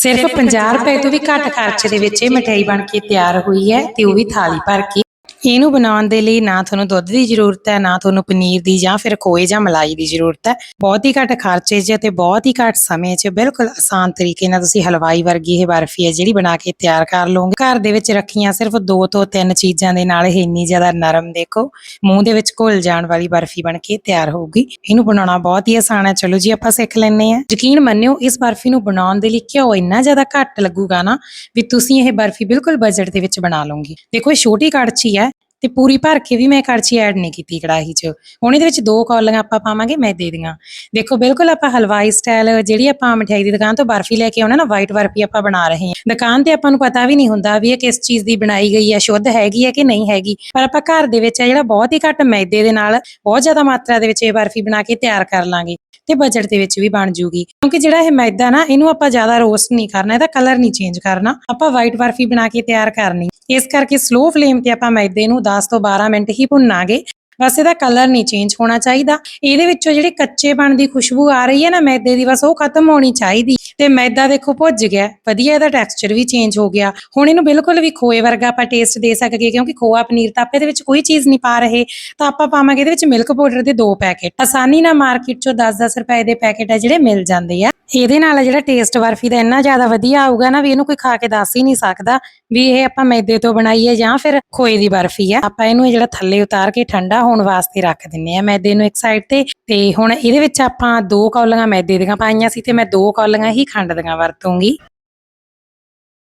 ਸਿਰਫ 50 ਰੁਪਏ ਤੋਂ ਵੀ ਘੱਟ ਖਰਚ ਦੇ ਵਿੱਚ ਇਹ ਮਠਿਆਈ ਬਣ ਕੇ ਤਿਆਰ ਹੋਈ ਹੈ ਤੇ ਉਹ ਵੀ ਥਾਲੀ ਭਰ ਕੇ ਇਹਨੂੰ ਬਣਾਉਣ ਦੇ ਲਈ ਨਾ ਤੁਹਾਨੂੰ ਦੁੱਧ ਦੀ ਜ਼ਰੂਰਤ ਹੈ, ਨਾ ਤੁਹਾਨੂੰ ਪਨੀਰ ਦੀ ਜਾਂ ਫਿਰ ਖੋਏ ਜਾਂ ਮਲਾਈ ਦੀ ਜ਼ਰੂਰਤ ਹੈ। ਬਹੁਤ ਹੀ ਘੱਟ ਖਰਚੇ 'ਚ ਤੇ ਬਹੁਤ ਹੀ ਘੱਟ ਸਮੇਂ 'ਚ ਬਿਲਕੁਲ ਆਸਾਨ ਤਰੀਕੇ ਨਾਲ ਤੁਸੀਂ ਹਲਵਾਈ ਵਰਗੀ ਇਹ ਬਰਫੀ ਹੈ ਜਿਹੜੀ ਬਣਾ ਕੇ ਤਿਆਰ ਕਰ ਲਓਗੇ। ਘਰ ਦੇ ਵਿੱਚ ਰੱਖੀਆਂ ਸਿਰਫ ਦੋ ਤੋਂ ਤਿੰਨ ਚੀਜ਼ਾਂ ਦੇ ਨਾਲ ਇਹ ਇੰਨੀ ਜ਼ਿਆਦਾ ਨਰਮ ਦੇਖੋ, ਮੂੰਹ ਦੇ ਵਿੱਚ ਘੁਲ ਜਾਣ ਵਾਲੀ ਬਰਫੀ ਬਣ ਕੇ ਤਿਆਰ ਹੋਊਗੀ। ਇਹਨੂੰ ਬਣਾਉਣਾ ਬਹੁਤ ਹੀ ਆਸਾਨ ਹੈ। ਚਲੋ ਜੀ, ਆਪਾਂ ਸਿੱਖ ਲੈਂਦੇ ਹਾਂ। ਯਕੀਨ ਮੰਨਿਓ, ਇਸ ਬਰਫੀ ਨੂੰ ਬਣਾਉਣ ਦੇ ਲਈ ਘਿਓ ਇੰਨਾ ਜ਼ਿਆਦਾ ਘੱਟ ਲੱਗੂਗਾ ਨਾ ਵੀ ਤੁਸੀਂ ਇਹ ਬਰਫੀ ਬਿਲਕੁਲ ਬਜਟ ਦੇ ਵਿੱਚ ਬਣਾ ਲਓਗੇ। ਦੇਖੋ, ਇਹ ਛੋਟੀ ਕੜਛੀ ਹੈ ਤੇ ਪੂਰੀ ਭਰ ਕੇ ਵੀ ਮੈਂ ਕੜਛੀ ਐਡ ਨਹੀਂ ਕੀਤੀ ਕੜਾਹੀ 'ਚ। ਹੁਣ ਇਹਦੇ ਵਿੱਚ ਦੋ ਕੌਲੀਆਂ ਆਪਾਂ ਪਾਵਾਂਗੇ ਮੈਦੇ ਦੀਆਂ। ਦੇਖੋ, ਬਿਲਕੁਲ ਆਪਾਂ ਹਲਵਾਈ ਸਟਾਈਲ ਜਿਹੜੀ ਆਪਾਂ ਮਠਿਆਈ ਦੀ ਦੁਕਾਨ ਤੋਂ ਬਰਫੀ ਲੈ ਕੇ ਆਉਣਾ ਨਾ ਵਾਈਟ ਬਰਫੀ ਆਪਾਂ ਬਣਾ ਰਹੇ ਹਾਂ। ਦੁਕਾਨ ਤੇ ਆਪਾਂ ਨੂੰ ਪਤਾ ਵੀ ਨਹੀਂ ਹੁੰਦਾ ਵੀ ਇਹ ਕਿਸ ਚੀਜ਼ ਦੀ ਬਣਾਈ ਗਈ ਹੈ, ਸ਼ੁੱਧ ਹੈਗੀ ਹੈ ਕਿ ਨਹੀਂ ਹੈਗੀ। ਪਰ ਆਪਾਂ ਘਰ ਦੇ ਵਿੱਚ ਆ ਜਿਹੜਾ ਬਹੁਤ ਹੀ ਘੱਟ ਮੈਦੇ ਦੇ ਨਾਲ, ਬਹੁਤ ਜ਼ਿਆਦਾ ਮਾਤਰਾ ਦੇ ਵਿੱਚ ਇਹ ਬਰਫੀ ਬਣਾ ਕੇ ਤਿਆਰ ਕਰ ਲਾਂਗੇ। ਤੇ ਬਜਟ ਦੇ ਵਿੱਚ ਵੀ ਬਣ ਜੂਗੀ। ਕਿਉਂਕਿ ਜਿਹੜਾ ਇਹ ਮੈਦਾ ਨਾ, ਇਹਨੂੰ ਆਪਾਂ ਜ਼ਿਆਦਾ ਰੋਸਟ ਨਹੀਂ ਕਰਨਾ, ਇਹਦਾ ਕਲਰ ਨਹੀਂ ਚੇਂਜ ਕਰਨਾ। ਆਪਾਂ ਵਾਈਟ ਬਰਫੀ ਬਣਾ ਕੇ ਤਿਆਰ ਕਰਨੀ। ਇਸ ਕਰਕੇ ਸਲੋ ਫਲੇਮ ਤੇ ਆਪਾਂ ਮੈਦੇ ਨੂੰ 10 ਤੋਂ 12 ਮਿੰਟ ਹੀ ਭੁੰਨਾਂਗੇ। ਬਸ ਇਹਦਾ ਕਲਰ ਨਹੀਂ ਚੇਂਜ ਹੋਣਾ ਚਾਹੀਦਾ। ਇਹਦੇ ਵਿੱਚੋਂ ਜਿਹੜੀ ਕੱਚੇਪਣ ਦੀ ਖੁਸ਼ਬੂ ਆ ਰਹੀ ਹੈ ਨਾ, ਮੈਦੇ ਦੀ, ਬਸ ਉਹ ਖਤਮ ਹੋਣੀ ਚਾਹੀਦੀ। ਤੇ ਮੈਦਾ ਦੇਖੋ ਭੁੱਜ ਗਿਆ, ਵਧੀਆ ਇਹਦਾ ਟੈਕਸਚਰ ਵੀ ਚੇਂਜ ਹੋ ਗਿਆ। ਹੁਣ ਇਹਨੂੰ ਬਿਲਕੁਲ ਵੀ ਖੋਏ ਵਰਗਾ ਆਪਾਂ ਟੇਸਟ ਦੇ ਸਕਦੇ ਕਿਉਂਕਿ ਖੋਆ ਪਨੀਰ ਤਾਂ ਆਪਾਂ ਇਹਦੇ ਵਿੱਚ ਕੋਈ ਚੀਜ਼ ਨਹੀਂ ਪਾ ਰਹੇ। ਤਾਂ ਆਪਾਂ ਪਾਵਾਂਗੇ ਇਹਦੇ ਵਿੱਚ ਮਿਲਕ ਪਾਊਡਰ ਦੇ ਦੋ ਪੈਕੇਟ ਆਸਾਨੀ ਨਾਲ ਮਾਰਕੀਟ ਚੋਂ 10-10 ਰੁਪਏ ਦੇ ਪੈਕੇਟ ਆ ਜਿਹੜੇ ਮਿਲ ਜਾਂਦੇ ਆ। ਇਹਦੇ ਨਾਲ ਜਿਹੜਾ ਟੇਸਟ ਬਰਫੀ ਦਾ ਇੰਨਾ ਜ਼ਿਆਦਾ ਵਧੀਆ ਆਊਗਾ ਨਾ, ਵੀ ਇਹਨੂੰ ਕੋਈ ਖਾ ਕੇ ਦੱਸ ਹੀ ਨਹੀਂ ਸਕਦਾ, ਵੀ ਇਹ ਆਪਾਂ ਮੈਦੇ ਤੋਂ ਬਣਾਈ ਹੈ ਜਾਂ ਫਿਰ ਖੋਏ ਦੀ ਬਰਫੀ ਹੈ। ਆਪਾਂ ਇਹਨੂੰ ਇਹ ਜਿਹੜਾ ਥੱਲੇ ਉਤਾਰ ਕੇ ਠੰਡਾ ਹੋਣ ਵਾਸਤੇ ਰੱਖ ਦਿੰਨੇ ਆ ਮੈਦੇ ਨੂੰ ਇੱਕ ਸਾਈਡ ਤੇ। ਤੇ ਹੁਣ ਇਹਦੇ ਵਿੱਚ ਆਪਾਂ ਦੋ ਕੌਲੀਆਂ ਮੈਦੇ ਦੀਆਂ ਪਾਈਆਂ ਸੀ ਤੇ ਮੈਂ ਦੋ ਕੌਲੀਆਂ ਹੀ ਖੰਡ ਦੀਆਂ ਵਰਤੂੰਗੀ।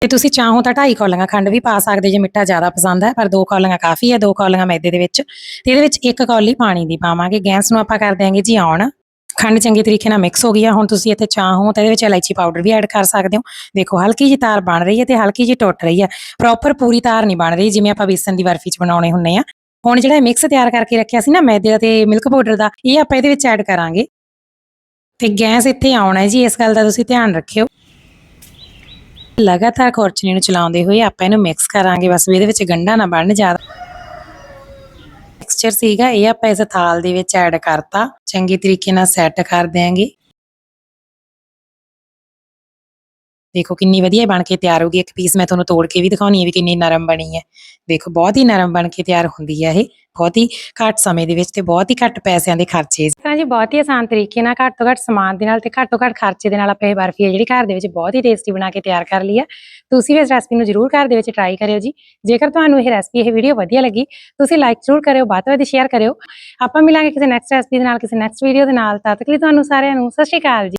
ਤੇ ਤੁਸੀਂ ਚਾਹੋ ਤਾਂ ਢਾਈ ਕੌਲੀਆਂ ਖੰਡ ਵੀ ਪਾ ਸਕਦੇ ਜੇ ਮਿੱਠਾ ਜ਼ਿਆਦਾ ਪਸੰਦ ਹੈ ਪਰ ਦੋ ਕੌਲੀਆਂ ਕਾਫੀ ਹੈ ਦੋ ਕੌਲੀਆਂ ਮੈਦੇ ਦੇ ਵਿੱਚ। ਤੇ ਇਹਦੇ ਵਿੱਚ ਇੱਕ ਕੌਲੀ ਪਾਣੀ ਦੀ ਪਾਵਾਂਗੇ। ਗੈਸ ਨੂੰ ਆਪਾਂ ਕਰ ਦਿਆਂਗੇ ਜੀ ਆਨ ਖੰਡ ਚੰਗੇ ਤਰੀਕੇ ਨਾਲ ਮਿਕਸ ਹੋ ਗਈ ਆ। ਹੁਣ ਤੁਸੀਂ ਇੱਥੇ ਚਾਹੋ ਤਾਂ ਇਹਦੇ ਵਿੱਚ ਇਲਾਇਚੀ ਪਾਊਡਰ ਵੀ ਐਡ ਕਰ ਸਕਦੇ ਹੋ। ਦੇਖੋ, ਹਲਕੀ ਜਿਹੀ ਤਾਰ ਬਣ ਰਹੀ ਹੈ ਤੇ ਹਲਕੀ ਜਿਹੀ ਟੁੱਟ ਰਹੀ ਹੈ। ਪ੍ਰੋਪਰ ਪੂਰੀ ਤਾਰ ਨਹੀਂ ਬਣ ਰਹੀ ਜਿਵੇਂ ਆਪਾਂ ਬੇਸਨ ਦੀ ਬਰਫੀ ਚ ਬਣਾਉਣੇ ਹੁੰਨੇ ਆ। ਹੁਣ ਜਿਹੜਾ ਮਿਕਸ ਤਿਆਰ ਕਰਕੇ ਰੱਖਿਆ ਸੀ ਨਾ ਮੈਦੇ ਦਾ ਤੇ ਮਿਲਕ ਪਾਊਡਰ ਦਾ, ਇਹ ਆਪਾਂ ਇਹਦੇ ਵਿੱਚ ਐਡ ਕਰਾਂਗੇ। ਤੇ ਗੈਸ ਇੱਥੇ ਆਉਣਾ ਹੈ ਜੀ, ਇਸ ਗੱਲ ਦਾ ਤੁਸੀਂ ਧਿਆਨ ਰੱਖਿਓ। ਲਗਾਤਾਰ ਖੁਰਚਣੀ ਨੂੰ ਚਲਾਉਂਦੇ ਹੋਏ ਆਪਾਂ ਇਹਨੂੰ ਮਿਕਸ ਕਰਾਂਗੇ, ਬਸ ਵੀ ਇਹਦੇ ਵਿੱਚ ਗੰਢਾ ਨਾ ਬਣਨ, ਜ਼ਿਆਦਾ ਟੈਕਸਚਰ ਸੀਗਾ, ਇਹ ਆਪਾਂ ਇਸ ਥਾਲ ਦੇ ਵਿੱਚ ਐਡ ਕਰਤਾ। ਚੰਗੇ ਤਰੀਕੇ ਨਾਲ ਸੈੱਟ ਕਰ ਦਿਆਂਗੇ। ਦੇਖੋ ਕਿੰਨੀ ਵਧੀਆ ਬਣ ਕੇ ਤਿਆਰ ਹੋ ਗਈ। ਇੱਕ ਪੀਸ ਮੈਂ ਤੁਹਾਨੂੰ ਤੋੜ ਕੇ ਵੀ ਦਿਖਾਉਣੀ ਹੈ ਵੀ ਕਿੰਨੀ ਨਰਮ ਬਣੀ ਹੈ। ਦੇਖੋ ਬਹੁਤ ਹੀ ਨਰਮ ਬਣ ਕੇ ਤਿਆਰ ਹੁੰਦੀ ਹੈ ਇਹ। ਬਹੁਤ ਹੀ ਘੱਟ ਸਮੇਂ ਦੇ ਵਿੱਚ ਤੇ ਬਹੁਤ ਹੀ ਘੱਟ ਪੈਸਿਆਂ ਦੇ ਖਰਚੇ। ਇਸ ਤਰ੍ਹਾਂ ਜੀ ਬਹੁਤ ਹੀ ਆਸਾਨ ਤਰੀਕੇ ਨਾਲ ਘੱਟ ਤੋਂ ਘੱਟ ਸਮਾਨ ਦੇ ਨਾਲ ਤੇ ਘੱਟ ਤੋਂ ਘੱਟ ਖਰਚੇ ਦੇ ਨਾਲ ਆਪਾਂ ਇਹ ਬਰਫੀ ਹੈ ਜਿਹੜੀ ਘਰ ਦੇ ਵਿੱਚ ਬਹੁਤ ਹੀ ਟੇਸਟੀ ਬਣਾ ਕੇ ਤਿਆਰ ਕਰ ਲਈ ਹੈ। ਤੁਸੀਂ ਵੀ ਇਸ ਰੈਸਪੀ ਨੂੰ ਜਰੂਰ ਘਰ ਦੇ ਵਿੱਚ ਟਰਾਈ ਕਰਿਓ ਜੀ। ਜੇਕਰ ਤੁਹਾਨੂੰ ਇਹ ਰੈਸਪੀ ਇਹ ਵੀਡੀਓ ਵਧੀਆ ਲੱਗੀ, ਤੁਸੀਂ ਲਾਈਕ ਜ਼ਰੂਰ ਕਰਿਓ, ਵੱਧ ਤੋਂ ਵੱਧ ਸ਼ੇਅਰ ਕਰਿਓ। ਆਪਾਂ ਮਿਲਾਂਗੇ ਕਿਸੇ ਨੈਕਸਟ ਰੈਸਪੀ ਦੇ ਨਾਲ, ਕਿਸੇ ਨੈਕਸਟ ਵੀਡੀਓ ਦੇ ਨਾਲ। ਤਦ ਤੱਕ ਲਈ ਤੁਹਾਨੂੰ ਸਾਰਿਆਂ ਨੂੰ ਸਤਿ ਸ਼੍ਰੀ ਅਕਾਲ ਜੀ।